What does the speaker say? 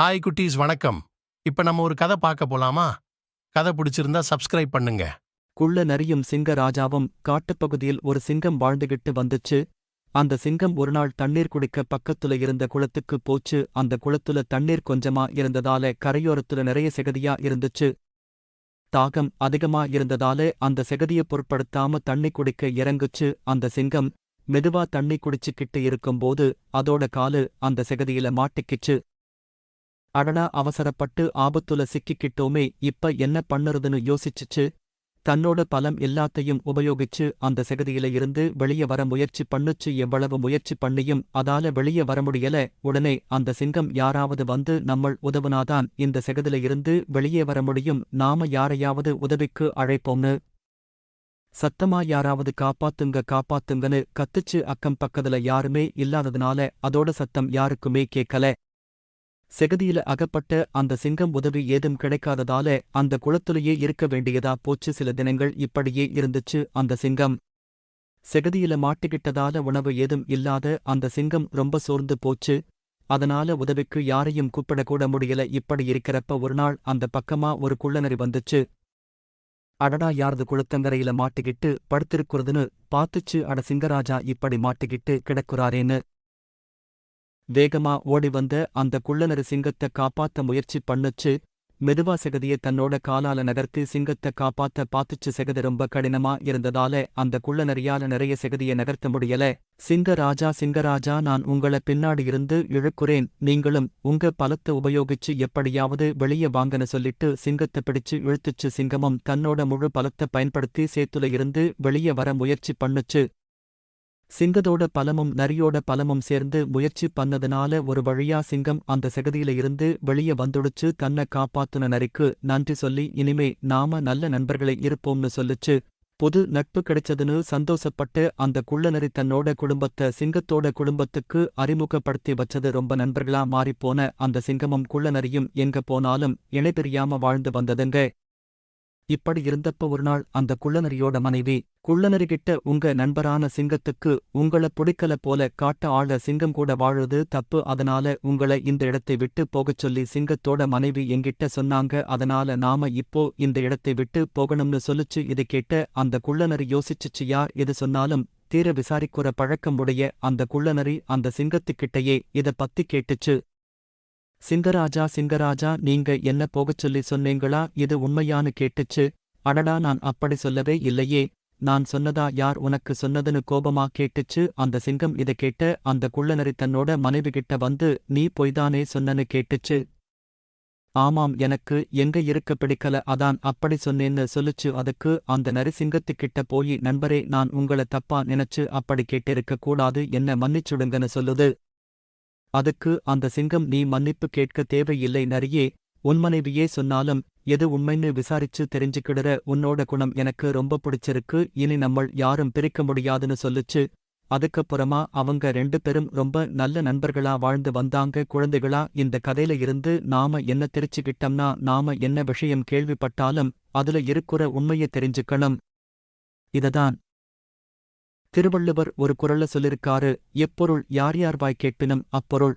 Hi குட்டீஸ் வணக்கம். இப்ப நம்ம ஒரு கதை பார்க்க போலாமா? கதை பிடிச்சிருந்தா சப்ஸ்கிரைப் பண்ணுங்க. குள்ள நரியும் சிங்க ராஜாவும் காட்டுப்பகுதியில் ஒரு சிங்கம் வாழ்ந்துகிட்டு வந்துச்சு. அந்த சிங்கம் ஒரு நாள் தண்ணீர் குடிக்க பக்கத்துல இருந்த குளத்துக்கு போச்சு. அந்த குளத்துல தண்ணீர் கொஞ்சமா இருந்ததால கரையோரத்துல நிறைய செகதியா இருந்துச்சு. தாகம் அதிகமா இருந்ததால அந்த செகதியை பொருட்படுத்தாம தண்ணி குடிக்க இறங்குச்சு. அந்த சிங்கம் மெதுவா தண்ணி குடிச்சுக்கிட்டு இருக்கும்போது அதோட காலு அந்த செகதியில மாட்டிக்கிச்சு. அடடா அவசரப்பட்டு ஆபத்துல சிக்கிக்கிட்டோமே இப்ப என்ன பண்ணுறதுன்னு யோசிச்சுச்சு. தன்னோட பலம் எல்லாத்தையும் உபயோகிச்சு அந்த செகதியில இருந்து வெளிய வர முயற்சி பண்ணுச்சு எவ்வளவு முயற்சி பண்ணியும் அதால வெளிய வர முடியல. உடனே அந்த சிங்கம் யாராவது வந்து நம்மள் உதவுனாதான் இந்த செகதில இருந்து வெளியே வர முடியும். நாம யாரையாவது உதவிக்கு அழைப்போம்னு. சத்தமா யாராவது காப்பாத்துங்க காப்பாத்துங்கன்னு கத்துச்சு அக்கம் பக்கத்துல யாருமே இல்லாததுனால அதோட சத்தம் யாருக்குமே கேட்கல செகதியில அகப்பட்ட அந்த சிங்கம் உதவி ஏதும் கிடைக்காததால அந்த குளத்திலேயே இருக்க வேண்டியதா போச்சு சில தினங்கள் இப்படியே இருந்துச்சு அந்த சிங்கம். செகதியில மாட்டிக்கிட்டதால உணவு ஏதும் இல்லாத அந்த சிங்கம் ரொம்ப சோர்ந்து போச்சு. அதனால உதவிக்கு யாரையும் கூப்பிடக்கூட முடியல. இப்படி இருக்கிறப்ப ஒரு நாள் அந்த பக்கமா ஒரு குள்ளநரி வந்துச்சு. அடடா யாரது குளத்தங்கரையில மாட்டிக்கிட்டு படுத்திருக்கிறதுன்னு பாத்துச்சு அட சிங்கராஜா இப்படி மாட்டிக்கிட்டு கிடக்குறாரேன்னு. வேகமா ஓடி வந்த அந்த குள்ளனரு சிங்கத்தை காப்பாத்த முயற்சி பண்ணுச்சு. மெதுவா செகதிய தன்னோட காலால நகர்த்தி சிங்கத்தை காப்பாத்த பாத்துச்சு செகதி ரொம்ப கடினமா இருந்ததால அந்த குள்ளநரியால நிறைய செகதிய நகர்த்த முடியல. சிங்கராஜா சிங்கராஜா நான் உங்கள பின்னாடி இருந்து இழுக்குறேன். நீங்களும் உங்க பலத்தை உபயோகிச்சு எப்படியாவது வெளிய வாங்கன்னு சொல்லிட்டு சிங்கத்தை பிடிச்சு இழுத்துச்சு. சிங்கமும் தன்னோட முழு பலத்தை பயன்படுத்தி சேத்துல இருந்து வெளிய வர முயற்சி பண்ணுச்சு. சிங்கத்தோட பலமும் நரியோட பலமும் சேர்ந்து முயற்சி பண்ணதுனால ஒரு வழியா சிங்கம் அந்த சகதியில இருந்து வெளிய வந்துடுச்சு. தன்னை காப்பாத்துன நரிக்கு நன்றி சொல்லி இனிமே நாம நல்ல நண்பர்களை இருப்போம்னு சொல்லுச்சு. புது நட்பு கிடைச்சதுன்னு சந்தோஷப்பட்டு அந்த குள்ளநரி தன்னோட குடும்பத்தை சிங்கத்தோட குடும்பத்துக்கு அறிமுகப்படுத்தி வச்சது ரொம்ப நண்பர்களா மாறிப்போன அந்த சிங்கமும் குள்ளநரியும் எங்க போனாலும் இணைபிரியாம வாழ்ந்து வந்ததுங்க. இப்படி இருந்தப்ப ஒரு நாள் அந்த குள்ளநரியோட மனைவி குள்ளநரிகிட்ட உங்க நண்பரான சிங்கத்துக்கு உங்கள புடிக்கல போல காட்ட ஆள சிங்கம் கூட வாழுது தப்பு அதனால உங்கள இந்த இடத்தை விட்டு போகச் சொல்லி சிங்கத்தோட மனைவி எங்கிட்ட சொன்னாங்க அதனால நாம இப்போ இந்த இடத்தை விட்டு போகணும்னு சொல்லுச்சு இதை கேட்ட அந்த குள்ளநரி யோசிச்சுச்சு யார் எது சொன்னாலும் தீர விசாரிக்குற பழக்கம் உடைய அந்த குள்ளநரி அந்த சிங்கத்துக்கிட்டயே இத பத்தி கேட்டுச்சு சிங்கராஜா சிங்கராஜா நீங்க என்ன போகச் சொல்லி சொன்னீங்களா? இது உண்மையானு கேட்டுச்சு. அடடா நான் அப்படி சொல்லவே இல்லையே. நான் சொன்னதா யார் உனக்கு சொன்னதுன்னு கோபமா கேட்டுச்சு? அந்த சிங்கம் இதை கேட்ட அந்த குள்ளநரி தன்னோட மனைவி கிட்ட வந்து நீ பொய்தானே சொன்னனு கேட்டுச்சு. ஆமாம் எனக்கு எங்க இருக்க பிடிக்கல அதான் அப்படி சொன்னேன்னு சொல்லுச்சு. அதுக்கு அந்த நரிசிங்கத்துக்கிட்ட போயி போய் நண்பரே நான் உங்கள தப்பா நினைச்சு அப்படி கேட்டிருக்க கூடாது. என்ன மன்னிச்சுடுங்கன்னு சொல்லுது. அதுக்கு அந்த சிங்கம் நீ மன்னிப்பு கேட்க தேவையில்லை நரியே. உன் மனைவியே சொன்னாலும் எது உண்மைன்னு விசாரிச்சு தெரிஞ்சுக்கிடுற உன்னோட குணம் எனக்கு ரொம்ப பிடிச்சிருக்கு. இனி நம்மள் யாரும் பிரிக்க முடியாதுன்னு சொல்லுச்சு. அதுக்கப்புறமா அவங்க ரெண்டு பேரும் ரொம்ப நல்ல நண்பர்களா வாழ்ந்து வந்தாங்க. குழந்தைகளா இந்த கதையில இருந்து நாம என்ன தெரிச்சுக்கிட்டோம்னா நாம என்ன விஷயம் கேள்விப்பட்டாலும் அதுல இருக்கிற உண்மையை தெரிஞ்சுக்கணும். இததான் திருவள்ளுவர் ஒரு குரல்ல சொல்லிருக்காரு எப்பொருள் யார் யார் வாய் கேட்பினும் அப்பொருள்